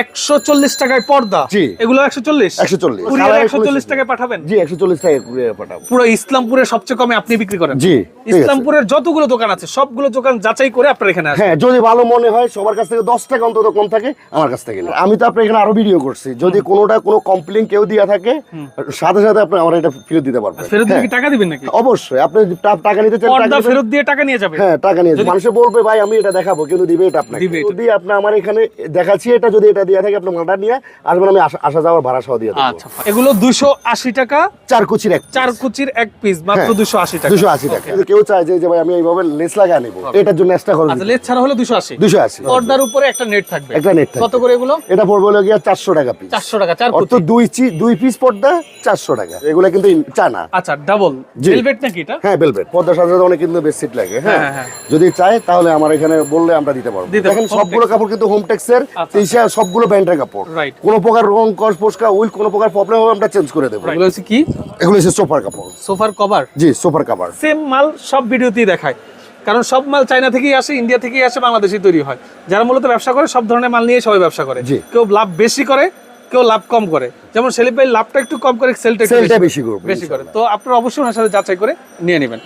একশো চল্লিশ টাকায় পর্দা। জি। এগুলো একশো চল্লিশ? 140 কুরিয়ার একশো চল্লিশ 140 টাকায় পাঠাবেন? জি একশো চল্লিশ টাকা কুরিয়ার পাঠাবো। পুরো ইসলামপুরের সবচেয়ে কমে আপনি বিক্রি করেন। জি, ইসলামপুরের যতগুলো দোকান আছে সবগুলো দোকান যাচাই করে আপনার এখানে হ্যাঁ যদি ভালো মনে হয় সবার কাছ থেকে দশ টাকা অন্তত কম থাকে আমার কাছ থেকে আমি তো আপনার এখানে আরও ভিডিও করছি। যদি কোনোটা কোনো কমপ্লেন কেউ দিয়া থাকে সাথে সাথে আপনি আমার এটা ফেরত দিতে পারবেন। ফেরত দিয়ে হ্যাঁ, টাকা দিবেন নাকি? অবশ্যই আপনি টাকা নিতে চান পর্দা ফেরত দিয়ে টাকা নিয়ে যাবে হ্যাঁ টাকা নিয়ে। মানুষে বলবে ভাই আমি এটা দেখাবো কিন্তু দিবে এটা আপনাকে। দিবে যদি আপনি আমার এখানে দেখাচ্ছি এটা যদি এটা দিয়ে থাকে আপনি মালটা নিয়ে আসবেন আমি আসা- যাওয়ার ভাড়া সহ দিয়ে দেবো। আচ্ছা এগুলো দুশো আশি টাকা? চার কুচির এক চার কুচির এক পিস মাত্র হ্যাঁ, দুশো আশি টাকা। দুশো আশি টাকা। কেউ চায় যে ভাই আমি এইভাবে লেস লাগা নিবো। এটার জন্য এক্সট্রা খরচ আচ্ছা লেজ ছাড়া হলে দুশো আশি। দুশো আশি। পর্দার উপরে একটা নেট থাকবে। একটা নেট কত করে এগুলো? এটা পড়বে হলো গিয়া চারশো টাকা পিস চারশো টাকা চার অর্থ দুই দুই পিস পর্দা চারশো টাকা। এগুলো কিন্তু চানা। আচ্ছা ডাবল ভেলভেট নাকি এটা? হ্যাঁ পর্দার সাথে সাথে অনেক কিন্তু বেশ সিট লাগে হ্যাঁ? হ্যাঁ, হ্যাঁ। যদি চায় তাহলে আমার এখানে বললে আমরা দিতে পারব। দেখেন সবগুলো কাপড় কিন্তু হোম টেক্সের আচ্ছা, সবগুলো ব্র্যান্ডের কাপড়. কোনো প্রকার রং কস পোস্কা উইল কোনো প্রকার প্রবলেম হবে আমরা চেঞ্জ করে দেবো। এগুলো হচ্ছে কি? এগুলো হচ্ছে সোফার কাপড়। সোফার কভার? জি সোফার কাভার। সেম মাল সব ভিডিওতেই দেখায়। কারণ সব মাল চায়না থেকেই আসে ইন্ডিয়া থেকেই আসে বাংলাদেশেই তৈরি হয়। যারা মূলত ব্যবসা করে সব ধরনের মাল নিয়ে সবাই ব্যবসা করে। জি। কেউ লাভ বেশি করে কেউ লাভ কম করে। যেমন সেলিম ভাই লাভটা একটু কম করে সেলটা বেশি বেশি করবে বেশি করে। তো আপনারা অবশ্যই ওনার সাথে যাচাই করে নিয়ে নেবেন।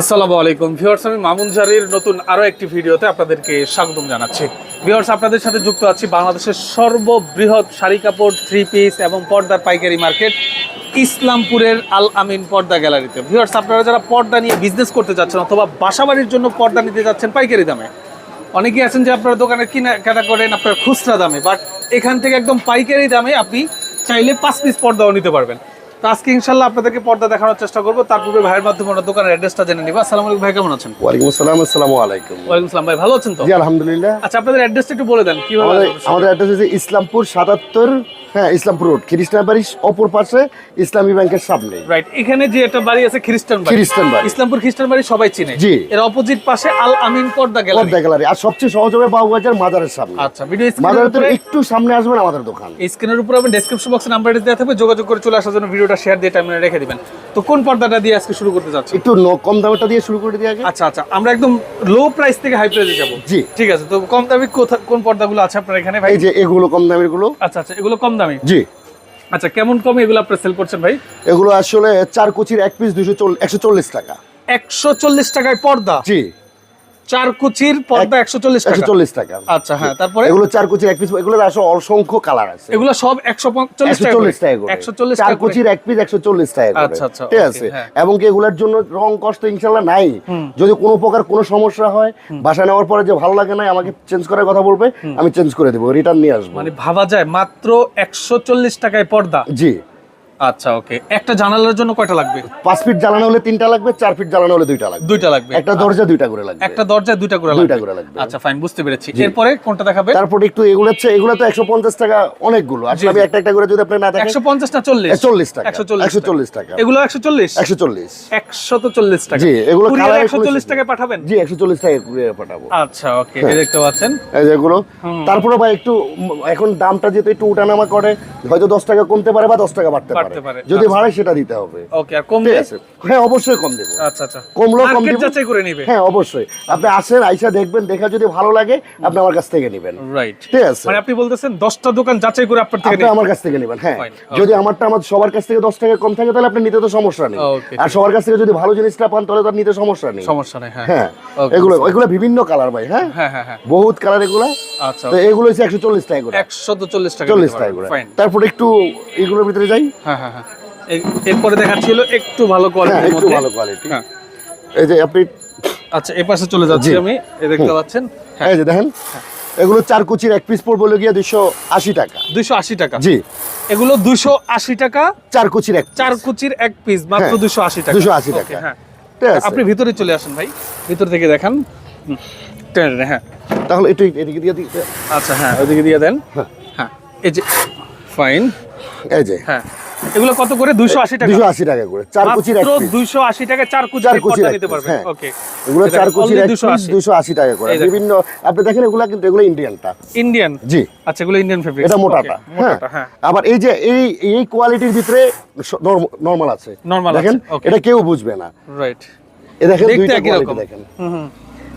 আসসালামু আলাইকুম। ভিউয়ার্স, আমি মামুন জারির নতুন আরও একটি ভিডিওতে আপনাদেরকে স্বাগতম জানাচ্ছি। ভিউয়ার্স, আপনাদের সাথে যুক্ত আছি বাংলাদেশের সর্ববৃহৎ শাড়ি কাপড় থ্রি পিস এবং পর্দার পাইকারি মার্কেট ইসলামপুরের আল আমিন পর্দা গ্যালারিতে। ভিউয়ার্স, আপনারা যারা পর্দা নিয়ে বিজনেস করতে যাচ্ছেন অথবা বাসাবাড়ির জন্য পর্দা নিতে যাচ্ছেন পাইকারি দামে, অনেকেই আছেন যে আপনারা দোকানে কিনা কেনা করেন আপনার খুচরা দামে বাট এখান থেকে একদম পাইকারি দামে আপনি চাইলে পাঁচ পিস পর্দাও নিতে পারবেন। তো আজকে ইনশাল্লাহ আপনাদেরকে পর্দা দেখানোর চেষ্টা করব। তার পূর্বে ভাইয়ের মাধ্যমে ওনার দোকানের অ্যাড্রেসটা জেনে নিবো। আসসালামু আলাইকুম ভাই কেমন আছেন? ওয়ালাইকুম আসসালাম আসসালামু আলাইকুম। ওয়ালাইকুম আসসালাম ভাই ভালো আছেন তো? জি আলহামদুলিল্লাহ। আচ্ছা আপনাদের অ্যাড্রেসটা একটু বলে দেন কীভাবে আমাদের অ্যাড্রেস হচ্ছে ইসলামপুর সাতাত্তর হ্যাঁ ইসলামপুর রোড খ্রিস্টান বাড়ি অপর পাশে ইসলামী ব্যাংকের সামনে রাইট এখানে যে একটা বাড়ি আছে খ্রিস্টান বাড়ি। খ্রিস্টান বাড়ি। ইসলামপুর খ্রিস্টান বাড়ি সবাই চিনে। জি। এর অপোজিট পাশে আল আমিন পর্দা গ্যালারি। পর্দা গ্যালারি। আর সবচেয়ে সহজ হবে বাবুবাজার মাজারের সামনে। আচ্ছা ভিডিও মাজারের একটু সামনে আসবেন আমাদের দোকান। স্ক্রিনের উপরে আমি ডেসক্রিপশন বক্সে নাম্বারটা দেওয়া থাকবে। যোগাযোগ করে চলে আসার জন্য ভিডিওটা শেয়ার দিয়ে টাইমে রেখে দিবেন। তো কোন পর্দাটা দিয়ে আজকে শুরু করতে যাচ্ছি একটু কম দামেরটা দিয়ে শুরু করে দিয়ে আগে। আচ্ছা আচ্ছা। আমরা একদম লো প্রাইস থেকে হাই প্রাইসে যাব। জি। ঠিক আছে তো কম দামি কোন পর্দাগুলো আছে আপনার এখানে ভাই? এই যে এগুলো কম দামেরগুলো আচ্ছা আচ্ছা এগুলো কম দামি। জি। আচ্ছা কেমন কমে এগুলো আপনারা সেল করছেন ভাই? এগুলো আসলে চার কুচির এক পিস দুশো একশো চল্লিশ টাকা। একশো চল্লিশ টাকায় পর্দা? জি। চার কুচির পর্দা একশো চল্লিশ একশো টাকা। চল্লিশ টাকা। আচ্ছা হ্যাঁ তারপরে? এগুলো চার এক পিস এগুলো আসলে অসংখ্য কালার আছে। এগুলো সব টাকা টাকা এক পিস টাকা আচ্ছা, আচ্ছা, ঠিক আছে? হ্যাঁ। এবং কি এগুলোর জন্য রং কষ্ট নাই। যদি কোনো প্রকার কোনো সমস্যা হয় বাসা নেওয়ার পরে যে ভালো লাগে না আমাকে চেঞ্জ করার কথা বলবে আমি চেঞ্জ করে দেবো রিটার্ন নিয়ে আসব। মানে ভাবা যায় মাত্র একশো চল্লিশ টাকায় পর্দা। জি। আচ্ছা ওকে। একটা জানালার জন্য কয়টা লাগবে? পাঁচ ফিট জ্বালানো হলে তিনটা লাগবে চার ফিট জ্বালানো হলে দুইটা লাগবে। দুইটা লাগবে। একটা দরজা দুইটা করে লাগবে। একটা দরজায় দুইটা করে দুইটা করে লাগবে। আচ্ছা ফাইন বুঝতে পেরেছি। এরপরে কোনটা দেখাবে? তারপর একটু এগুলো হচ্ছে এগুলো তো একশো পঞ্চাশ টাকা অনেকগুলো। আসলে আমি একটা একটা করে যদি আপনি না দেখেন একশো পঞ্চাশ না চল্লিশ? চল্লিশ টাকা একশো চল্লিশ একশো চল্লিশ টাকা। এগুলো একশো চল্লিশ? একশো চল্লিশ। একশো তো চল্লিশ টাকা। জি, এগুলো একশো চল্লিশ টাকায় পাঠাবেন? জি একশো চল্লিশ টাকা কুরিয়ারে পাঠাবো। আচ্ছা ওকে দেখতে পাচ্ছেন। এই যেগুলো তারপরে ভাই একটু এখন দামটা যেহেতু একটু উঠানামা করে হয়তো দশ টাকা কমতে পারে বা দশ টাকা বাড়তে বাড়তে পারে। পারে, যদি আচ্ছা। সেটা দিতে হবে। ওকে আর হ্যাঁ অবশ্যই কম দেবো। আচ্ছা আচ্ছা। কম মার্কেট যাচাই করে নিবে। হ্যাঁ অবশ্যই। আপনি আসেন আইসা দেখবেন দেখা যদি ভালো লাগে আপনি আমার কাছ থেকে নেবেন। রাইট ঠিক আছে। মানে আপনি বলতেছেন দশটা দোকান যাচাই করে আপনার থেকে আপনি আমার কাছ থেকে নেবেন হ্যাঁ। যদি আমারটা আমার সবার কাছ থেকে দশ টাকা কম থাকে তাহলে আপনি নিতে তো সমস্যা নেই। আর সবার কাছ থেকে যদি ভালো জিনিসটা পান তাহলে তার নিতে সমস্যা নেই। সমস্যা নেই হ্যাঁ। হ্যাঁ এগুলো এগুলো বিভিন্ন কালার ভাই হ্যাঁ। হ্যাঁ হ্যাঁ বহুত কালার এগুলো। আচ্ছা তো এগুলো হচ্ছে একশো চল্লিশ টাকা করে। একশো তো চল্লিশ টাকা চল্লিশ টাকা করে। তারপর একটু এগুলোর ভিতরে যাই। হ্যাঁ। হ্যাঁ হ্যাঁ এর- এরপরে দেখাচ্ছিল একটু ভালো হ্যাঁ কোয়ালিটির একটু ভালো কোয়ালিটি হ্যাঁ। এই যে আপনি আচ্ছা এই পাশে চলে যাচ্ছি আমি এই দেখতে পাচ্ছেন। হ্যাঁ এই যে দেখেন এগুলো চার কুচির এক পিস পড়ব গিয়ে দুশো আশি টাকা। দুইশো আশি টাকা। জি। এগুলো দুশো আশি টাকা চার কুচির এক চার কুচির এক পিস মাত্র হ্যাঁ, দুশো আশি টাকা। 280 Okay, টাকা। হ্যাঁ। আপনি ভিতরে চলে আসেন ভাই ভিতর থেকে দেখান। হ্যাঁ। তাহলে একটু এদিকে দিয়ে দিতে আচ্ছা হ্যাঁ ওইদিকে দিয়ে দেন। হ্যাঁ। হ্যাঁ এই যে ফাইন এই যে। হ্যাঁ। এগুলো কত করে? দুশো আশি টাকা। দুশো আশি টাকা করে। চার কুচির এক মাত্র পিস দুইশো আশি টাকা চার কুচি চার কুচির নিতে পারবেন। হ্যাঁ। ওকে এগুলো চার কুচির only 280 আশি। টাকা করে। বিভিন্ন আপনি দেখেন এগুলা কিন্তু এগুলো ইন্ডিয়ানটা ইন্ডিয়ান জি। আচ্ছা এগুলো ইন্ডিয়ান ফেব্রিক এটা মোটাটা হ্যাঁ মোটাটা হ্যাঁ। আবার এই যে এই এই কোয়ালিটির ভিতরে নরমাল আছে। Normal দেখেন. এটা কেউ বুঝবে না। রাইট এ দেখেন দুইটা কোয়ালিটি। দেখেন। হুম হুম।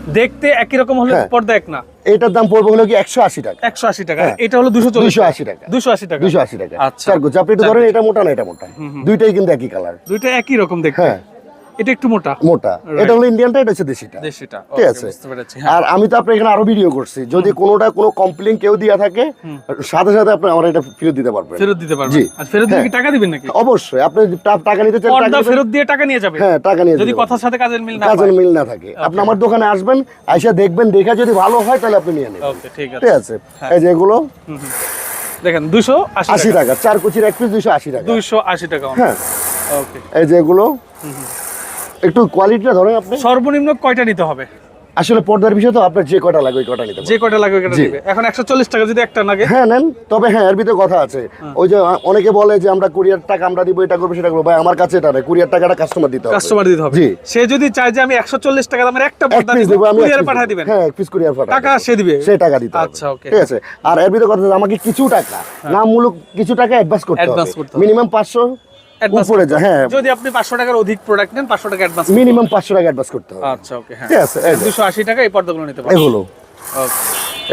দেখতে একই রকম হলে হ্যাঁ। পর্দা এক না? এটার দাম পড়বে হলো কি একশো আশি টাকা? একশো আশি টাকা। হ্যাঁ। এটা হলো দুশো দুশো আশি টাকা। দুশো আশি টাকা। দুশো আশি টাকা। আচ্ছা। আপনি ধরেন এটা মোটা না এটা মোটা। দুইটাই কিন্তু একই কালার দুইটা একই রকম দেখতে। হ্যাঁ। এটা একটু মোটা। মোটা। এটা হলো ইন্ডিয়ানটা এটা হচ্ছে দেশিটা। দেশিটা। ঠিক আছে? হ্যাঁ। আর আমি তো আপনার এখানে আরও ভিডিও করছি। যদি কোনোটা কোনো কমপ্লেন কেউ দিয়া থাকে সাথে সাথে আপনি আমার এটা ফেরত দিতে পারবেন। ফেরত দিতে পারবেন। জি। আর ফেরত কি হ্যাঁ। টাকা দিবেন নাকি? অবশ্যই। আপনি টাকা নিতে চান টাকা ফেরত দিয়ে টাকা নিয়ে যাবে হ্যাঁ টাকা নিয়ে যদি কথার সাথে কাজের মিল না কাজের মিল না থাকে। আপনি আমার দোকানে আসবেন আইসা দেখবেন দেখা যদি ভালো হয় তাহলে আপনি নিয়ে নেবেন। ওকে ঠিক আছে। ঠিক আছে এই যে এগুলো হুম, হুম। দেখেন দুশো আশি আশি টাকা। টাকা। চার কুচির এক পিস দুইশো আশি টাকা। দুইশো আশি টাকা হ্যাঁ। ওকে এই যে এগুলো একটু কোয়ালিটিটা ধরেন আপনি। সর্বনিম্ন কয়টা নিতে হবে? আসলে পর্দার বিষয় তো আপনার যে কটা লাগবে ওই কটা নিতে যে কটা লাগবে ওইটা জি। দিবে এখন একশো চল্লিশ টাকা যদি একটা লাগে। হ্যাঁ নেন। তবে হ্যাঁ এর ভিতরে কথা আছে। ওই যে অনেকে বলে যে আমরা কুরিয়ার টাকা আমরা দিব এটা করব সেটা করব। ভাই আমার কাছে এটা নেই। কুরিয়ার টাকাটা কাস্টমার দিতে হবে। কাস্টমার দিতে হবে। জি। সে যদি চায় যে আমি একশো চল্লিশ টাকা দামের একটা এক পর্দা দিব আমি কুরিয়ার পাঠিয়ে দিবেন। হ্যাঁ এক পিস কুরিয়ার পাঠাবো টাকা সে দিবে? সেই টাকা দিতে হবে। আচ্ছা, okay. ঠিক আছে। আর এর ভিতরে কথা আছে, আমাকে কিছু টাকা না মূলক কিছু টাকা অ্যাডভান্স করতে হবে। মিনিমাম পাঁচশো Advance উপরে হ্যাঁ। যদি আপনি পাঁচশো টাকার অধিক প্রোডাক্ট নেন পাঁচশো টাকা অ্যাডভান্স মিনিমাম পাঁচশো টাকা অ্যাডভান্স করতে হবে। আচ্ছা ওকে হ্যাঁ। ঠিক আছে এই যে, দুশো আশি টাকা এই পর্দাগুলো নিতে পারবেন। এগুলো।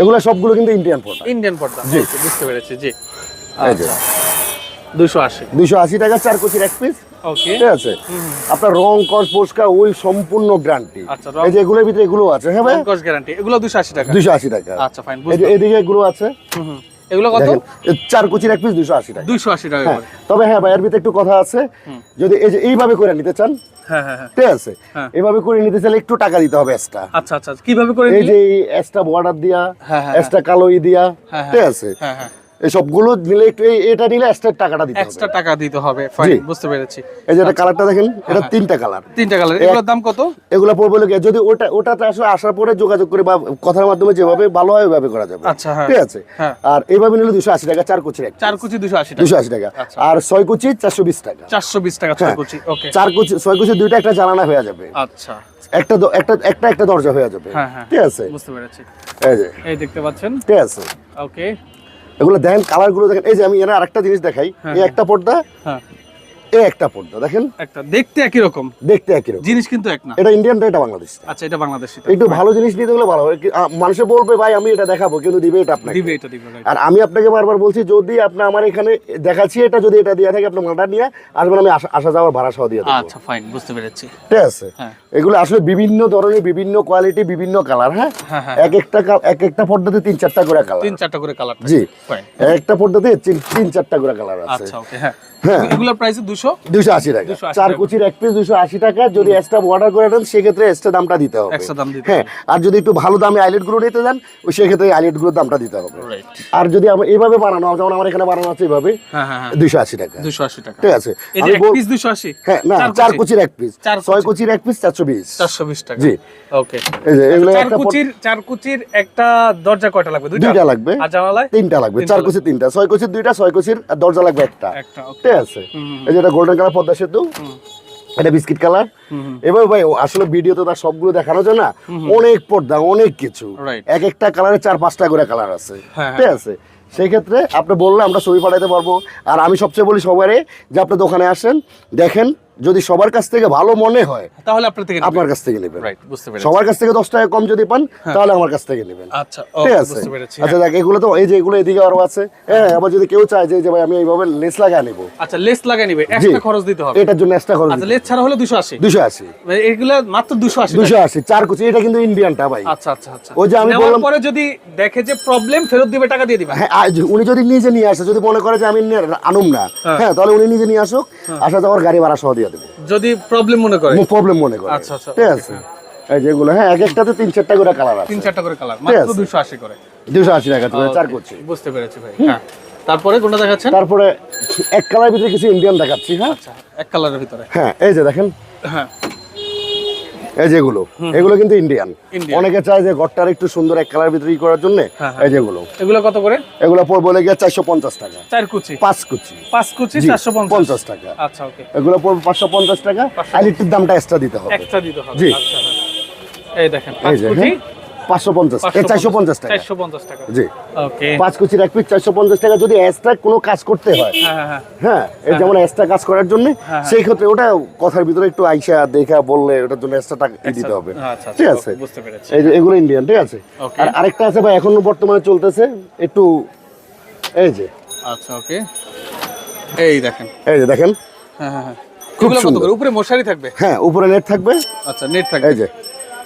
এগুলো সবগুলো কিন্তু ইন্ডিয়ান প্রোডাক্ট ইন্ডিয়ান পর্দা। জি। বুঝতে পেরেছি জি। আচ্ছা। দুশো আশি। দুইশো আশি টাকা চার কুচির এক পিস ওকে ঠিক আছে? আপনার রং কস পরিষ্কার ওই সম্পূর্ণ গ্যারান্টি আচ্ছা, এই যে এগুলোর ভিতরে এগুলো আছে হ্যাঁ ভাই? কস গ্যারান্টি এগুলো দুশো আশি টাকা। দুইশো আশি টাকা। আচ্ছা ফাইন এই যে এদিকে এগুলো আছে। এগুলো কত? চার কুচির এক পিস দুশো আশি টাকা। আশি টাকা হ্যাঁ তবে হ্যাঁ ভাই এর ভিতরে একটু কথা আছে। যদি এই যে এইভাবে করে নিতে চান হ্যাঁ হ্যাঁ ঠিক আছে। এভাবে করে নিতে চাইলে একটু টাকা দিতে হবে এক্সট্রা আচ্ছা আচ্ছা কীভাবে করে এই? যে এক্সট্রা বর্ডার দিয়া এক্সট্রা কালো ই দিয়া। ঠিক আছে? হ্যাঁ হ্যাঁ এই সবগুলো নিলে একটু এটা নিলে এক্সট্রা টাকাটা দিতে হবে। এক্সট্রা টাকা দিতে হবে। ফাইন বুঝতে পেরেছি। এই যে এটা কালারটা দেখেন এটা তিনটা কালার তিনটা কালার এগুলোর দাম কত? এগুলো পড়বে লোকে যদি ওটা ওটাতে আসলে আসার পরে যোগাযোগ করে বা কথার মাধ্যমে যেভাবে ভালো হয় ওইভাবে করা যাবে। আচ্ছা, হ্যাঁ। ঠিক আছে? হ্যাঁ। আর এইভাবে নিলে দুশো আশি টাকা চার একটা। চার কুচি দুশো আশি টাকা। দুশো আশি টাকা। আচ্ছা। আর ছয় কুচি চারশো বিশ টাকা। চারশো বিশ টাকা ছয় হ্যাঁ। কুচি ওকে চার কুচি ছয় কুচি দুইটা একটা জানানা হয়ে যাবে। আচ্ছা। একটা একটা একটা একটা দরজা হয়ে যাবে। হ্যাঁ হ্যাঁ। ঠিক আছে? বুঝতে পেরেছি। এই যে। এই দেখতে পাচ্ছেন? ঠিক আছে। ওকে এগুলো দেখেন কালারগুলো দেখেন। এই যে আমি এর আরেকটা জিনিস দেখাই। হ্যাঁ, এই একটা পর্দা হ্যাঁ। এই একটা পর্দা দেখেন। একটা দেখতে একই রকম। দেখতে একই রকম। জিনিস কিন্তু এক না। এটা ইন্ডিয়ানটা এটা বাংলাদেশ আচ্ছা এটা বাংলাদেশি একটু ভালো জিনিস নিতে হলে ভালো হয়। মানুষে বলবে ভাই আমি এটা দেখাবো কিন্তু দিবে এটা আপনাকে। দিবে এটা দিবে আর আমি আপনাকে বারবার বলছি যদি আপনি আমার এখানে দেখাচ্ছি এটা যদি এটা দিয়ে থাকে আপনি মালটা নিয়ে আসবেন আমি আসা- যাওয়ার ভাড়া সহ দিয়ে দেবো। আচ্ছা ফাইন বুঝতে পেরেছি। ঠিক আছে? হ্যাঁ। এগুলো আসলে বিভিন্ন ধরনের বিভিন্ন কোয়ালিটি বিভিন্ন কালার হ্যাঁ? হ্যাঁ, হ্যাঁ, এক একটা এক একটা পর্দাতে তিন চারটা করে কালার তিন চারটা করে কালার জি। এক একটা পর্দাতে তিন- চারটা করে কালার আছে। আচ্ছা ওকে হ্যাঁ। হ্যাঁ। এগুলোর প্রাইস দুশো? দুশো আশি টাকা। চার কুচির এক পিস দুশো আশি টাকা। যদি এক্সট্রা অর্ডার করে দেন সেক্ষেত্রে এক্সট্রা দামটা দিতে হবে। Extra দাম দিতে হ্যাঁ আর যদি একটু ভালো দামে আইলেট নিতে যান ওই সেক্ষেত্রে আইলেট দামটা দিতে হবে। আর যদি আমার এইভাবে বানানো যেমন আমার এখানে বানানো আছে এইভাবে দুইশো আশি টাকা। দুশো আশি টাকা। ঠিক আছে। এটা আমি এক বল- পিস দুশো আশি? হ্যাঁ না চার চার কুচির? এক পিস ছয় কুচির। এক পিস চারশো বিশ। চারশো বিশ টাকা। জি। ওকে এই যে এগুলো চার একটা কুচির চার কুচির একটা দরজা কয়টা লাগবে? দুইটা? দুইটা লাগবে। আর জানালায়? তিনটা লাগবে। তিনটা চার কুচির তিনটা। ছয় কুচির দুইটা ছয় কুচির দরজা লাগবে একটা। ঠিক আছে। এই এটা গোল্ডেন কালার পদ্মা সেতু। এটা বিস্কিট কালার এবার ভাই আসলে ভিডিওতে তার সবগুলো দেখানো যায় না অনেক পর্দা অনেক কিছু। এক একটা কালারে চার পাঁচটা করে কালার আছে। হ্যাঁ, ঠিক আছে? সেই ক্ষেত্রে আপনি বললে আমরা ছবি পাঠাইতে পারব। আর আমি সবচেয়ে বলি সবারে যে আপনি দোকানে আসেন দেখেন যদি সবার কাছ থেকে ভালো মনে হয় তাহলে আপনার থেকে আপনার কাছ থেকে নেবেন। সবার কাছ থেকে দশ টাকা কম যদি পান তাহলে আমার কাছ থেকে নেবেন। আচ্ছা ঠিক আছে? আচ্ছা হ্যাঁ। দেখ এগুলো তো এই যে এগুলো এদিকে আরও আছে। হ্যাঁ। আবার যদি কেউ চায় যে ভাই আমি এইভাবে লেস লাগা নেব। আচ্ছা লেস লাগিয়ে নিবে জি। এক্সট্রা খরচ দিতে হবে। এটার জন্য এক্সট্রা খরচ আচ্ছা লেস ছাড়া হলে দুশো আশি। দুশো আশি। এগুলো মাত্র দুশো আশি দুশো আশি চার কুচি এটা কিন্তু ইন্ডিয়ানটা ভাই। আচ্ছা আচ্ছা আচ্ছা। ওই যে আমি বললাম- পরে যদি দেখে যে প্রবলেম ফেরত দিবে টাকা দিয়ে দিবে। হ্যাঁ উনি যদি নিজে নিয়ে আসে যদি মনে করে যে আমি আনুম না হ্যাঁ। হ্যাঁ তাহলে উনি নিজে নিয়ে আসুক আসা যাওয়ার গাড়ি ভাড়া সহ দিয়ে দেবে। যদি প্রবলেম মনে করে। প্রবলেম মনে করে। আচ্ছা, আচ্ছা, ঠিক আছে? এই যেগুলো হ্যাঁ এক একটাতে তিন চারটা করে কালার আছে। তিন চারটা করে কালার মাত্র আছে। দুশো আশি করে। দুশো আশি টাকা করে চার করছি। বুঝতে পেরেছি ভাই। হ্যাঁ। তারপরে কোনটা দেখাচ্ছেন? তারপরে এক কালার ভিতরে কিছু ইন্ডিয়ান দেখাচ্ছি হ্যাঁ? আচ্ছা এক কালারের ভিতরে। হ্যাঁ এই যে দেখেন। হ্যাঁ। এই যেগুলো এগুলো কিন্তু ইন্ডিয়ান অনেকে চায় যে ঘরটার একটু সুন্দর এক কালার ভিতরে করার জন্য হ্যাঁ, এই যেগুলো এগুলো। কত করে? এগুলো বলে গিয়ে চারশো পঞ্চাশ টাকা। চার কুচি? পাঁচ কুচি। পাঁচ কুচি চারশো পঞ্চাশ। টাকা। আচ্ছা ওকে। এগুলো পড়বে পাঁচশো পঞ্চাশ টাকা। আর লিটার দামটা এক্সট্রা দিতে হবে। এক্সট্রা দিতে হবে। জি। আচ্ছা হ্যাঁ। এই দেখেন পাঁচশো পঞ্চাশ। চারশো পঞ্চাশ টাকা। চারশো পঞ্চাশ টাকা। জি। পাঁচ কুচির এক পিস চারশো পঞ্চাশ টাকা। যদি এক্সট্রা কোনো কাজ করতে হয় হ্যাঁ হ্যাঁ হ্যাঁ। হ্যাঁ যেমন এক্সট্রা কাজ করার জন্য। সেই ক্ষেত্রে ওটা কথার ভিতরে একটু আইসা দেখা বললে ওটার জন্য এক্সট্রা টাকা দিতে হবে। আচ্ছা, আচ্ছা, ঠিক আছে? এগুলো ইন্ডিয়ান ঠিক আছে? আর আরেকটা আছে ভাই এখন বর্তমানে চলতেছে একটু এই যে। আচ্ছা ওকে এই দেখেন। এই যে দেখেন। হ্যাঁ হ্যাঁ খুব সুন্দর। করে? উপরে মশারি থাকবে? হ্যাঁ উপরে নেট থাকবে। আচ্ছা নেট থাকবে। এই যে।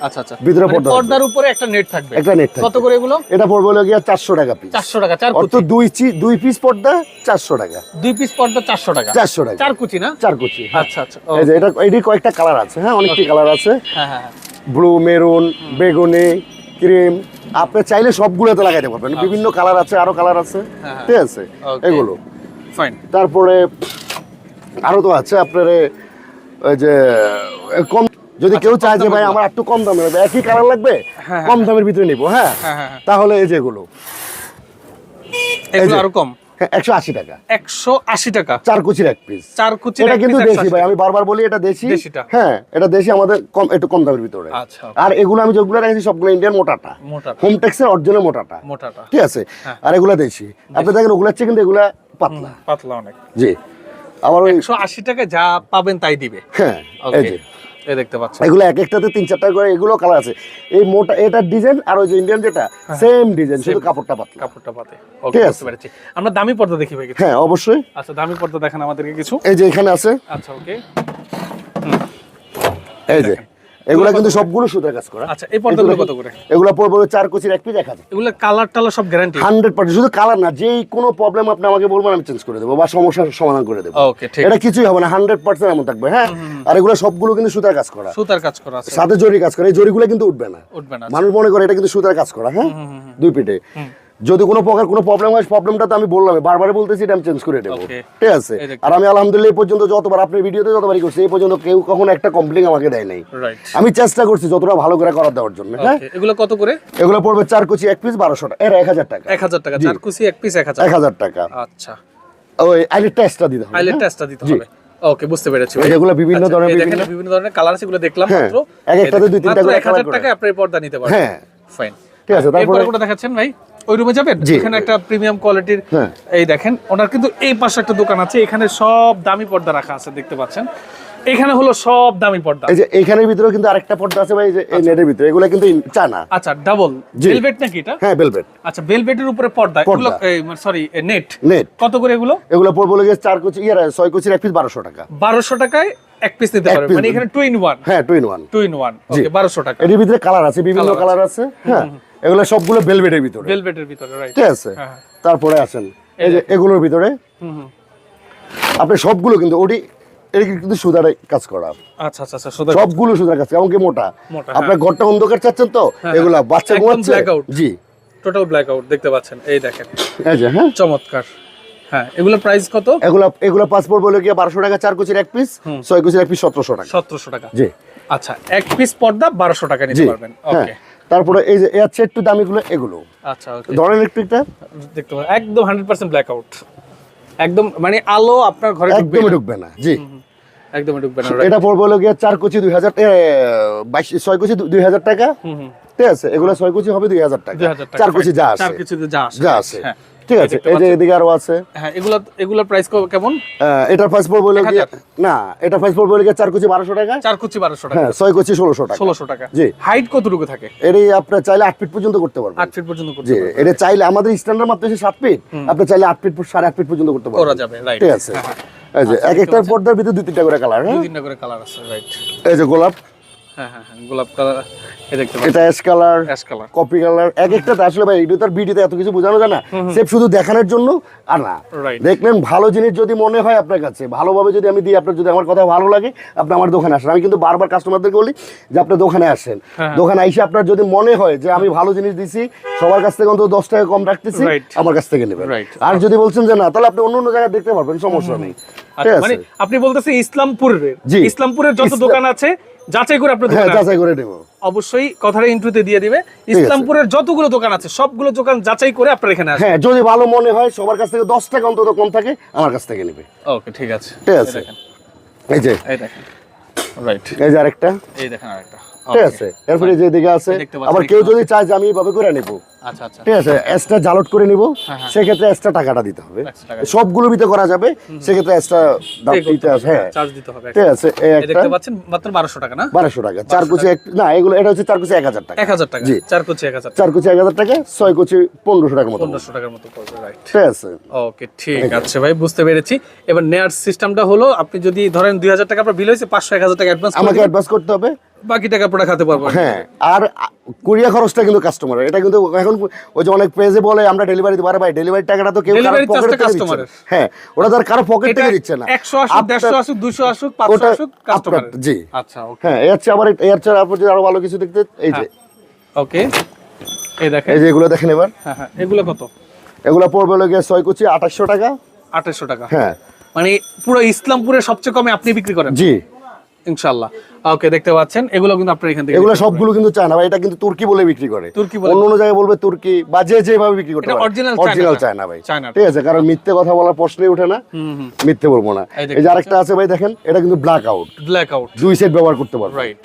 আচ্ছা আচ্ছা। ভিতরে মানে পর্দা পর্দার উপরে। একটা নেট থাকবে। একটা নেট থাকবে। কত করে এগুলো? এটা পড়বে হলো গিয়া চারশো টাকা পিস টাকা চার কুচি। দুই চি দুই পিস পর্দা চারশো টাকা। দুই পিস পর্দা চারশো টাকা। চারশো টাকা। চার কুচি না? চার কুচি আচ্ছা আচ্ছা। এই যে এটা এটি কয়েকটা কালার আছে হ্যাঁ অনেকটি কালার আছে। হ্যাঁ হ্যাঁ হ্যাঁ। ব্লু মেরুন বেগুনি ক্রিম আপনি চাইলে সবগুলোতে লাগাইতে পারবেন। বিভিন্ন কালার আছে আরও কালার আছে। হ্যাঁ, হ্যাঁ। ঠিক আছে এগুলো। ফাইন তারপরে আরও তো আছে আপনার ওই যে কম যদি কেউ চায় যে ভাই আমার একটু কম দামে লাগবে একই কালার লাগবে? হ্যাঁ, কম দামের ভিতরে নিবো হ্যাঁ? হ্যাঁ, হ্যাঁ, হ্যাঁ। তাহলে এই যে এগুলো। এগুলো আরও কম? একশো আশি টাকা। একশো আশি টাকা? চার কুচির এক পিস চার কুচি এটা কিন্তু দেশি ভাই আমি বারবার বলি এটা দেশি। হ্যাঁ এটা দেশি আমাদের কম একটু কম দামের ভিতরে। আচ্ছা আর এগুলো আমি যেগুলো রেখেছি সবগুলো ইন্ডিয়ান মোটাটা। মোটা হোম টেক্সের অরিজিনাল মোটাটা। মোটাটা। ঠিক আছে? হ্যাঁ। আর এগুলা দেশি। আপনি দেখেন ওগুলা হচ্ছে কিন্তু এগুলা পাতলা। পাতলা অনেক। জি। আবার ওই একশো আশি টাকা যা পাবেন তাই দিবে। হ্যাঁ এই যে। এই দেখতে পাচ্ছেন। এগুলো এক একটাতে তিন চারটা করে এগুলো কালার আছে। এই মোটা এটার ডিজাইন আর ওই যে ইন্ডিয়ান যেটা সেম ডিজাইন শুধু কাপড়টা পাতলা। কাপড়টা পাতে ওকে বুঝতে পেরেছি। আমরা দামি পর্দা দেখি ভাই হ্যাঁ অবশ্যই। আচ্ছা দামি পর্দা দেখান আমাদেরকে কিছু। এই যে এখানে আছে। আচ্ছা ওকে এই যে। এগুলা কিন্তু সবগুলো সুতার কাজ করা। আচ্ছা এই পর্দাগুলো কত করে? এগুলা পড়বে চার কুচির এক পিস এক হাজার এগুলো কালার টালার সব গ্যারান্টি হান্ড্রেড পার্সেন্ট শুধু কালার না যেই কোনো প্রবলেম আপনি আমাকে বলবেন আমি চেঞ্জ করে দেবো বা সমস্যার সমাধান করে দেবো। ওকে ঠিক। এটা কিছুই হবে না হান্ড্রেড পার্সেন্ট এমন থাকবে হ্যাঁ? আর এগুলা সবগুলো কিন্তু সুতার কাজ করা। সুতার কাজ করা আছে। সাথে জরি কাজ করে এই জরিগুলো কিন্তু উঠবে না। উঠবে না মানুষ মনে করে এটা কিন্তু সুতার কাজ করা হ্যাঁ? দুই পিঠে। যদি কোনো প্রকার কোনো প্রবলেম হয় প্রবলেমটা তো আমি বললাম বারবার বলতেছি এটা আমি চেঞ্জ করে দেবো। ঠিক আছে? আর আমি আলহামদুলিল্লাহ এই পর্যন্ত যতবার আপনার ভিডিওতে যতবারই করছি এই পর্যন্ত কেউ কখনো একটা কমপ্লেন আমাকে দেয় নাই। আমি চেষ্টা করছি যতটা ভালো করে করার দেওয়ার জন্য হ্যাঁ? এগুলো কত করে? এগুলো পড়বে চার কুচি এক পিস বারোশো টাকা। এর এক হাজার টাকা। এক হাজার টাকা চার কুচি এক পিস এক হাজার এক হাজার টাকা। আচ্ছা। ওই আইলেটটা এক্সট্রা দিতে হবে হ্যাঁ? টেস্টটা দিতে হবে। ওকে বুঝতে পেরেছি। এই যেগুলো বিভিন্ন আচ্ছা, ধরনের বিভিন্ন- বিভিন্ন ধরনের কালার এগুলো দেখলাম হ্যাঁ, মাত্র। এক একটাতে দুই তিনটা করে এক হাজার colour আপনি পর্দা নিতে পারবেন। হ্যাঁ। ফাইন ঠিক আছে তারপরে কোনটা দেখাচ্ছেন ভাই? ওই রুমে যাবেন? এখানে একটা প্রিমিয়াম কোয়ালিটির হ্যাঁ। এই দেখেন ওনার কিন্তু এই পাশে একটা দোকান আছে এখানে সব দামি পর্দা রাখা আছে দেখতে পাচ্ছেন। এখানে হলো সব দামি পর্দা। এই যে এইখানের ভিতরে কিন্তু আরেকটা পর্দা আছে ভাই এই যে এই নেটের ভিতরে এগুলো কিন্তু চানা আচ্ছা ডাবল ভেলভেট নাকি এটা? হ্যাঁ বেলভেট আচ্ছা ভেলভেটের উপরে পর্দা এগুলো। সরি নেট নেট কত করে এগুলো? এগুলো পড়বে লেগে চার কুচি ইয়ার ছয় কুচির এক পিস বারোশো টাকা। বারোশো টাকায় এক পিস নিতে পারবেন মানে এখানে টু ইন ওয়ান হ্যাঁ two in one two in one. Okay বারোশো টাকা। এটির ভিতরে কালার আছে বিভিন্ন কালার আছে। হ্যাঁ। এগুলো সবগুলো বেলভেটের ভিতরে। ভেলভেটের ভিতরে রাইট ঠিক আছে? হ্যাঁ। তারপরে আসেন। এই যে এগুলোর ভিতরে। আপনি সবগুলো কিন্তু ওটি এটি কিন্তু সুদারে কাজ করা। আচ্ছা আচ্ছা আচ্ছা সবগুলো সুদার কাজ এমনকি মোটা। মোটা, আপনার ঘরটা অন্ধকার চাচ্ছেন তো? হ্যাঁ, এগুলা বাচ্চা ঘুমাচ্ছে? জি। টোটাল ব্ল্যাক আউট দেখতে পাচ্ছেন। এই দেখেন। এই যে হ্যাঁ। চমৎকার। হ্যাঁ এগুলোর প্রাইস কত? এগুলা এগুলা পাসপোর্ট বলে গিয়ে বারোশো টাকা চার কুচির এক পিস ছয় কুচির এক পিস সতেরোশো টাকা। সতেরোশো টাকা। জি। আচ্ছা এক পিস পর্দা বারোশো টাকা নিতে পারবেন। হ্যাঁ। ওকে তারপরে এই যে এর চেয়ে একটু দামিগুলো এগুলো। আচ্ছা ধরেন ইলেকট্রিকটা দেখতে পারেন একদম হান্ড্রেড পার্সেন্ট ব্ল্যাক আউট একদম মানে আলো আপনার ঘরে ঢুকবে একদমই ঢুকবে না জি। একদম ঢুকবে না এটা পড়বে হলো গিয়ে চার কোচি দুই হাজার বাইশ ছয় কোচি দুই হাজার টাকা। হুম হুম। ঠিক আছে এগুলো ছয় কোচি হবে দুই হাজার টাকা। দুই হাজার চার কোচি যা আছে। যা আছে। যা আছে। হ্যাঁ। ঠিক আছে এই যে এদিকে আরও আছে। হ্যাঁ এগুলো প্রাইস কেমন? এটার প্রাইস পড়বে হলো না এটার প্রাইস পড়বে হলো গিয়ে চার কুচি বারোশো টাকা। চার কুচি বারোশো টাকা। হ্যাঁ ছয় কুচি ষোলোশো টাকা। ষোলোশো টাকা। জি। হাইট কতটুকু থাকে? এটাই আপনার চাইলে আট ফিট পর্যন্ত করতে পারবেন। আট ফিট পর্যন্ত করতে জি এটা চাইলে আমাদের স্ট্যান্ডার্ড মাত্র হচ্ছে সাত ফিট আপনি চাইলে আট ফিট সাড়ে আট ফিট পর্যন্ত করতে করা পারবেন যাবে রাইট ঠিক আছে। এই যে এক একটার পর্দার ভিতরে দুই তিনটা করে কালার দুই হ্যাঁ তিনটা করে কালার আছে রাইট এই যে গোলাপ। হ্যাঁ হ্যাঁ হ্যাঁ গোলাপ কালার এটা অ্যাশ কালার কপি কালার এক একটা আসলে ভাই এটা তার ভিডিওতে এত কিছু বোঝানো যায় না। সেফ শুধু দেখানোর জন্য আর না। দেখলেন ভালো জিনিস যদি মনে হয় আপনার কাছে ভালোভাবে যদি আমি দিই আপনার যদি আমার কথা ভালো লাগে আপনি আমার দোকানে আসেন। আমি কিন্তু বারবার কাস্টমারদেরকে বলি যে আপনি দোকানে আসেন। হ্যাঁ। দোকানে আইসে আপনার যদি মনে হয় যে আমি ভালো জিনিস দিছি সবার কাছ থেকে অন্তত দশ টাকা কম রাখতেছি আমার কাছ থেকে নেবেন। আর যদি বলছেন যে না তাহলে আপনি অন্য অন্য জায়গায় দেখতে পারবেন সমস্যা নেই। ঠিক আচ্ছা, মানে আছে আপনি বলতেছেন ইসলামপুরের। ইসলামপুরের যত দোকান আছে যাচাই করে আপনার হ্যাঁ যাচাই করে নেব। অবশ্যই কথাটা ইন্টুতে দিয়ে দিবে। ইসলামপুরের যতগুলো দোকান আছে সবগুলো দোকান যাচাই করে আপনার এখানে হ্যাঁ যদি ভালো মনে হয় সবার কাছ থেকে দশ টাকা অন্তত কম থাকে আমার কাছ থেকে নেবে। ওকে ঠিক আছে। ঠিক আছে। এই যে। এই দেখেন। রাইট এই যে আরেকটা। এই দেখেন আরেকটা। ঠিক আছে এরপরে আছে আবার কেউ যদি চায় যে আমি এইভাবে করে নিব। ঠিক আছে এক্সট্রা জালট করে নিব। সেক্ষেত্রে এক্সট্রা টাকাটা দিতে হবে। সবগুলো ভিতরে করা যাবে সেক্ষেত্রে এক্সট্রা দাম দিতে হবে হ্যাঁ। চার্জ দিতে হবে ঠিক আছে এই এই একটা। দেখতে পাচ্ছেন মাত্র বারোশো টাকা না? টাকা চার কুচি এক না এগুলো এটা হচ্ছে চার কুচি এক হাজার টাকা। টাকা জি। চার কোচি এক হাজার চার কুচি এক হাজার টাকা ছয় কুচি পনেরোশো টাকার মতো। টাকার মতো পড়বে রাইট ঠিক আছে। ওকে ঠিক আছে ভাই বুঝতে পেরেছি। এবার নেয়ার সিস্টেমটা হলো আপনি যদি ধরেন দুই হাজার টাকা আপনার বিল হয়েছে পাঁচশো এক হাজার টাকা অ্যাডভান্স আমাকে অ্যাডভান্স করতে হবে বাকি টাকা খাতে পারব। হ্যাঁ আর কুরিয়া খরচটা কিন্তু কাস্টমারের এটা কিন্তু এখন ওই যে অনেক পেজে বলে আমরা ডেলিভারি দিতে ভাই ডেলিভারি টাকাটা তো কেউ কারও পকেট থেকে দিচ্ছে হ্যাঁ ওটা তার কারও পকেট থেকে দিচ্ছে না। একশো আসুক আপনার- দেড়শো আসুক দুশো আসুক পাঁচশো ওটা আসুক কাস্টমার জি। আচ্ছা ওকে হ্যাঁ এর চেয়ে আবার এর চেয়ে আপনি যদি আরও ভালো কিছু দেখতে এই যে। ওকে এই দেখেন। এই যে এগুলো দেখেন এবার। হ্যাঁ হ্যাঁ এগুলো কত? এগুলো পড়বে গিয়ে ছয় কুচি আঠাশশো টাকা। আঠাশশো টাকা। হ্যাঁ। মানে পুরো ইসলামপুরে সবচেয়ে কমে আপনি বিক্রি করেন? জি। ইনশাল্লাহ ওকে দেখতে পাচ্ছেন। এগুলো কিন্তু আপনার এখান থেকে এগুলো সবগুলো কিন্তু চায়না ভাই এটা কিন্তু তুর্কি বলে বিক্রি করে। তুর্কি বলে- অন্য অন্য জায়গায় বলবে তুর্কি বা যে যেভাবে বিক্রি করতে পারে। Original China. ভাই। ঠিক আছে কারণ মিথ্যে কথা বলার প্রশ্নই ওঠে না। মিথ্যে বলব না। এই যে আরেকটা আছে ভাই দেখেন এটা কিন্তু ব্ল্যাক আউট ব্ল্যাক আউট দুই সেট ব্যবহার করতে পারবে। রাইট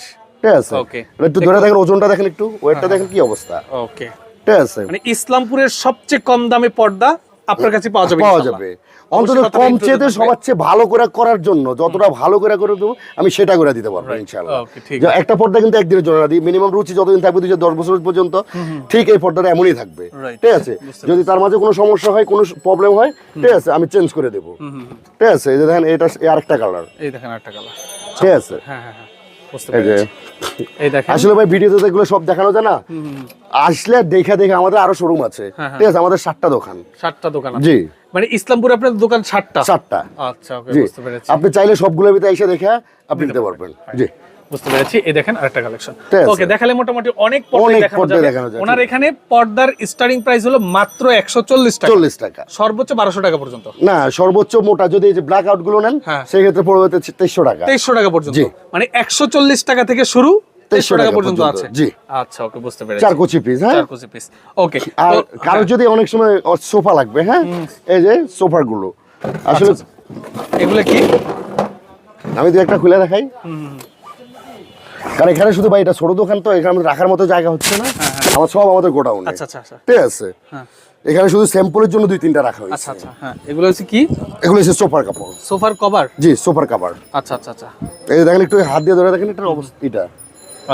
ঠিক আছে. এটা একটু ধরে দেখেন। ওজনটা দেখেন একটু ওয়েটটা দেখেন কি অবস্থা। ওকে ঠিক আছে। মানে ইসলামপুরের সবচেয়ে কম দামে পর্দা আপনার কাছে পাওয়া যাবে পাওয়া যাবে। অন্তত কম চেয়েতে সবার চেয়ে ভালো করে করার জন্য যতটা ভালো করে করে দেবো আমি সেটা করে দিতে পারব ইনশাআল্লাহ। একটা পর্দা কিন্তু একদিনের জন্য দিই মিনিমাম রুচি যতদিন থাকবে দুই দশ বছর পর্যন্ত ঠিক এই পর্দাটা এমনই থাকবে। ঠিক আছে? যদি তার মাঝে কোনো সমস্যা হয় কোনো প্রবলেম হয় ঠিক আছে আমি চেঞ্জ করে দেবো। ঠিক আছে? এই যে দেখেন এটা আরেকটা কালার এই দেখেন একটা কালার ঠিক আছে? হ্যাঁ হ্যাঁ। আসলে ভাই ভিডিওতে সব দেখানো যায় না? আসলে দেখে দেখে আমাদের আরও শোরুম আছে। হ্যাঁ, হ্যাঁ। ঠিক আছে আমাদের সাতটা দোকান। সাতটা দোকান জি। মানে ইসলামপুরে আপনার দোকান সাতটা? সাতটা। আচ্ছা বুঝতে পেরেছি। আপনি চাইলে সবগুলোর ভিতরে এসে দেখে আপনি নিতে পারবেন। জি। বুঝতে পেরেছি। এই দেখেন আরেকটা কালেকশন ওকে দেখালে মোটামুটি অনেক পর্দা দেখানো যাবে। ওনার এখানে পর্দার স্টার্টিং প্রাইস হলো মাত্র একশো চল্লিশ টাকা। টাকা। সর্বোচ্চ বারোশো টাকা পর্যন্ত। না সর্বোচ্চ মোটা যদি এই যে ব্ল্যাক আউটগুলো নেন হ্যাঁ। সেক্ষেত্রে পড়বে তেইশশো টাকা। তেইশশো টাকা পর্যন্ত। মানে একশো চল্লিশ টাকা থেকে শুরু তেইশশো টাকা পর্যন্ত আছে। জি। আচ্ছা ওকে বুঝতে পেরেছি। চার কচি পিস হ্যাঁ? চার কুচি পিস ওকে আর কারও যদি অনেক সময় সোফা লাগবে হ্যাঁ? এই যে সোফারগুলো। আসলে আচ্ছা, এগুলো কি? আমি দু একটা খুলে দেখাই। কারণ এখানে শুধু ভাই এটা ছোট দোকান তো এখানে রাখার মতো জায়গা হচ্ছে না। আমার সব আমাদের গোডাউন। আচ্ছা আচ্ছা আচ্ছা। ঠিক আছে? হ্যাঁ। এখানে শুধু স্যাম্পলের জন্য দুই তিনটা রাখা আচ্ছা হয়েছে। আচ্ছা হ্যাঁ। এগুলো হচ্ছে কি? এগুলো হচ্ছে সোফার কাপড়। সোফার কভার? জি সোফার কভার আচ্ছা আচ্ছা আচ্ছা। এই দেখেন একটু হাত দিয়ে ধরে দেখেন এটার অবস্থা এটা।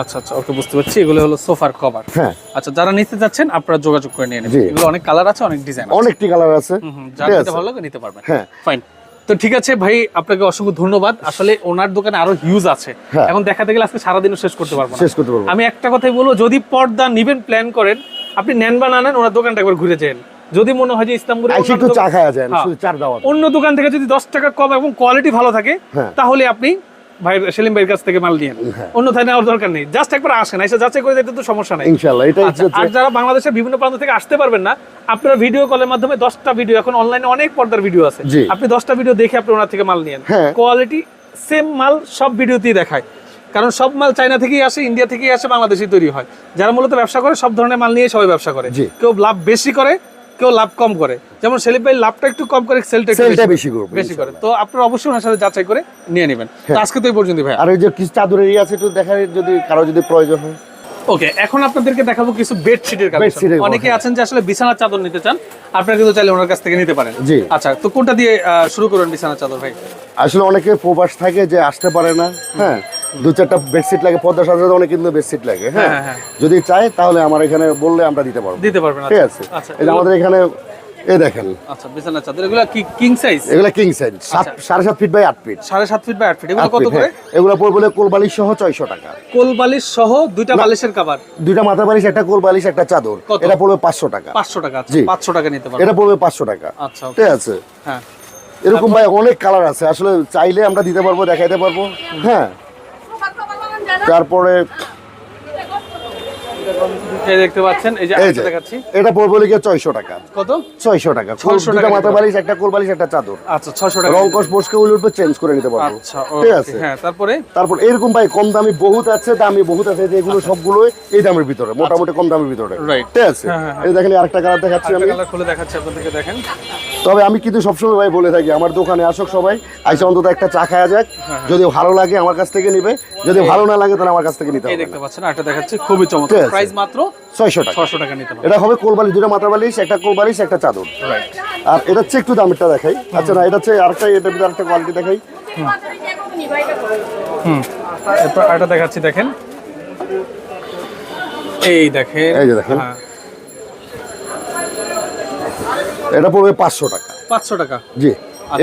আচ্ছা আচ্ছা ওকে বুঝতে পারছি। এগুলো হলো সোফার কভার। হ্যাঁ। আচ্ছা যারা নিতে যাচ্ছেন আপনারা যোগাযোগ করে নিয়ে নেবেন। এগুলো অনেক কালার আছে অনেক ডিজাইন অনেকটি কালার আছে। যার নিতে ভালো লাগে নিতে পারবেন। হ্যাঁ। ফাইন তো ঠিক আছে ভাই আপনাকে অসংখ্য ধন্যবাদ আসলে ওনার দোকানে আরও হিউজ আছে হ্যাঁ। এখন দেখাতে গেলে আজকে সারাদিনও শেষ করতে পারব শেষ করতে পারব আমি একটা কথাই বলব যদি পর্দা নিবেন প্ল্যান করেন আপনি নেন বা না নেন ওনার দোকানটা একবার ঘুরে যান যদি মনে হয় যে ইসলামপুরে একটু চা খাওয়া যায় হ্যাঁ। চার দাওয়া অন্য দোকান থেকে যদি দশ টাকা কম এবং কোয়ালিটি ভালো থাকে হ্যাঁ। তাহলে আপনি ভাই সেলিম ভাইয়ের কাছ থেকে মাল নিয়ে অন্যথায় নেওয়ার দরকার নেই। জাস্ট একবার আসেন এসে যাচাই করে যেতে তো সমস্যা নেই। ইনশাল্লাহ এটাই আচ্ছা, আর যারা বাংলাদেশের বিভিন্ন প্রান্ত থেকে আসতে পারবেন না আপনারা ভিডিও কলের মাধ্যমে দশটা ভিডিও এখন অনলাইনে অনেক পর্দার ভিডিও আছে। আপনি দশটা ভিডিও দেখে আপনি ওনার থেকে মাল নিয়েন হ্যাঁ। কোয়ালিটি সেম মাল সব ভিডিওতেই দেখায়। কারণ সব মাল চায়না থেকেই আসে ইন্ডিয়া থেকেই আসে বাংলাদেশে তৈরি হয়। যারা মূলত ব্যবসা করে সব ধরনের মাল নিয়ে সবাই ব্যবসা করে। কেউ লাভ বেশি করে কেউ লাভ কম করে। যেমন ভাই লাভটা একটু কম করে সেলটা একটু সেলটা বেশি করবে বেশি করে। তো আপনারা অবশ্যই ওনার সাথে যাচাই করে নিয়ে নেবেন। তো আজকে তো এই পর্যন্ত ভাই আর ওই যে কিছু চাদরের ইয়ে আছে একটু দেখা যদি কারও যদি প্রয়োজন হয়। ওকে এখন আপনাদেরকে দেখাবো কিছু বেডশিটের কালেকশন। অনেকে হ্যাঁ। আছেন যে আসলে বিছানার চাদর নিতে চান আপনারা কিন্তু চাইলে ওনার কাছ থেকে নিতে পারেন। জি। আচ্ছা তো কোনটা দিয়ে শুরু করবেন বিছানার চাদর ভাই? আসলে অনেকে প্রবাস থাকে যে আসতে পারে না। হ্যাঁ। দু চারটা বেডশিট লাগে পদ্মা সাথে সাথে অনেক কিন্তু বেডশিট লাগে হ্যাঁ? হ্যাঁ, হ্যাঁ। যদি চাই তাহলে আমার এখানে বললে আমরা দিতে পারব। দিতে পারবেন ঠিক আচ্ছা। আছে? আচ্ছা এই আমাদের এখানে এই দেখেন। আচ্ছা বিছানার চাদর এগুলো কি কিং সাইজ এগুলা কিং সাইজ সাত আচ্ছা। সাড়ে সাত ফিট বাই আট ফিট সাড়ে সাত ফিট বাই আট ফিট এগুলো কত করে? হ্যাঁ। এগুলা পড়বে কোলবালিশ সহ ছয়শো টাকা। কোল বালিশ সহ দুইটা বালিশের কাভার দুইটা মাথা বালিশ একটা কোলবালিশ একটা চাদর। এটা পড়বে পাঁচশো টাকা। পাঁচশো টাকা আচ্ছা জি। পাঁচশো টাকা নিতে পারবেন। এটা পড়বে পাঁচশো টাকা। আচ্ছা ঠিক আছে? হ্যাঁ। এরকম ভাই অনেক কালার আছে। আসলে চাইলে আমরা দিতে পারব দেখাইতে পারব। হ্যাঁ। তারপরে এই দেখতে পাচ্ছেন এই যে এই আরেকটা যে দেখাচ্ছি। এটা পড়বে হলো গিয়ে টাকা। কত? ছয়শো টাকা। 600 টাকা মাথা বালিশ একটা কোল বালিশ একটা চাদর। আচ্ছা ছয়শো টাকা। রং কস বসকে উল্টে উল্টে চেঞ্জ করে নিতে পারব। আচ্ছা ঠিক আছে? হ্যাঁ তারপরে? তারপর এরকম ভাই কম দামি বহুত আছে দামি বহুত আছে এগুলো সবগুলো এই দামের ভিতরে মোটামুটি কম দামের ভিতরে। ঠিক আছে? হ্যাঁ, হ্যাঁ, এই দেখেন আরেকটা কালার দেখাচ্ছি আমি। কালার খুলে দেখাচ্ছি আপনাদেরকে দেখেন। তবে আমি কিন্তু সবসময় ভাই বলে থাকি আমার দোকানে আসুক সবাই আইসা অন্তত একটা চা খাওয়া যাক যদি ভালো লাগে আমার কাছ থেকে নিবে যদি ভালো না লাগে তাহলে আমার কাছ থেকে নিতে হবে দেখতে পাচ্ছেন একটা দেখাচ্ছি খুবই চমৎকার। প্রাইস মাত্র ছয়শো টাকা। ছশো টাকা নিতে এটা হবে কোলবালিশ দুটো মাথা বালিশ একটা কোলবালিশ একটা চাদর। রাইট আর এটা হচ্ছে একটু দামেরটা দেখাই। আচ্ছা না এটা হচ্ছে আরেকটা এটার ভিতরে আরেকটা কোয়ালিটি দেখাই। হুম। আরেকটা দেখাচ্ছি দেখেন। এই দেখেন। এই যে দেখেন। হ্যাঁ, এটা পড়বে পাঁচশো টাকা। পাঁচশো টাকা? জি।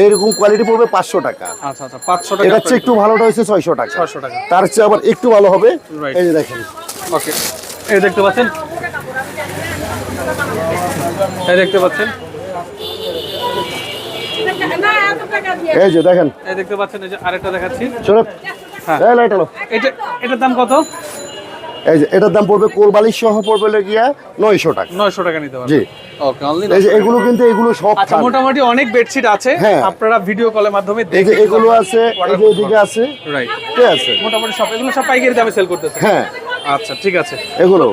এইরকম কোয়ালিটি পড়বে পাঁচশো টাকা। আচ্ছা আচ্ছা পাঁচশো এটা টাকা হচ্ছে একটু ভালোটা হচ্ছে ছয়শো টাকা। ছয়শো টাকা। তার চেয়ে আবার একটু ভালো হবে। এই যে দেখেন। ওকে এই দেখতে পাচ্ছেন? এই দেখতে পাচ্ছেন? এই যে দেখেন। এই দেখতে পাচ্ছেন এই যে আরেকটা দেখাচ্ছি। চলো। হ্যাঁ। এটা এটার দাম কত? এই যে এটার দাম পড়বে কোরবালি সহ পড়বে গিয়া নয়শো টাকা। নয়শো টাকা নিতে পারবেন জি। এগুলো কিন্তু এগুলো সব আচ্ছা মোটামুটি অনেক বেডশিট আছে। হ্যাঁ। আপনারা ভিডিও কলের মাধ্যমে দেখে এগুলো আছে এদিকে আছে। রাইট ঠিক আছে। মোটামুটি সব এগুলো সব পাইকারি দামে সেল করতেছে। হ্যাঁ। আচ্ছা ঠিক আছে। এগুলো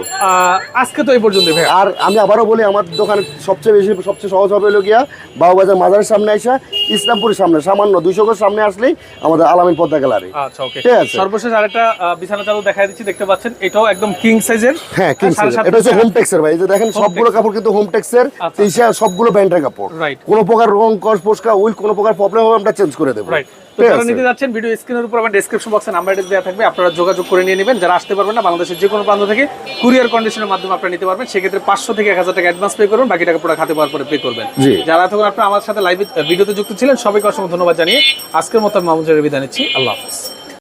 আজকে তো এই পর্যন্ত ভাই আর আমি আবারও বলি আমার দোকানে সবচেয়ে বেশি সবচেয়ে সহজ হবে হলো গিয়া বাবুবাজার মাজারের সামনে আসা ইসলামপুরের সামনে সামান্য দুইশো গজ সামনে আসলেই আমাদের আলামিন পদ্মা গ্যালারি। আচ্ছা ওকে। ঠিক আছে। সর্বশেষ আরেকটা বিছানা চাদর দেখাই দিচ্ছি দেখতে পাচ্ছেন এটাও একদম কিং সাইজের হ্যাঁ কিং এটা হচ্ছে হোম টেক্সের ভাই এই যে দেখেন সবগুলো কাপড় কিন্তু হোম টেক্সের আচ্ছা। সবগুলো ব্যান্ডের কাপড়। কোনো প্রকার রং কস পোস্কা উইল কোনো প্রকার প্রবলেম হবে আমরা চেঞ্জ করে দেবো। রাইট তো যারা নিতে যাচ্ছেন ভিডিও স্ক্রিনের উপর আমার ডেসক্রিপশন বক্সে নাম্বার দেওয়া থাকবে আপনারা যোগাযোগ করে নিয়ে নেবেন। যারা আসতে পারবেন না বাংলাদেশের যে কোনো প্রান্ত থেকে কুরিয়ার কন্ডিশনের মাধ্যমে আপনারা নিতে পারবেন। সেক্ষেত্রে পাঁচশো থেকে এক হাজার টাকা অ্যাডভান্স পে করুন বাকি টাকা পুরো খাতে পাওয়ার পরে পে করবেন। যারা তখন আপনারা আমার সাথে লাইভ ভিডিওতে যুক্ত ছিলেন সবাইকে অসংখ্য ধন্যবাদ জানিয়ে আজকের মতো আমি মামুন বিদায় নিচ্ছি। আল্লাহ হাফিজ।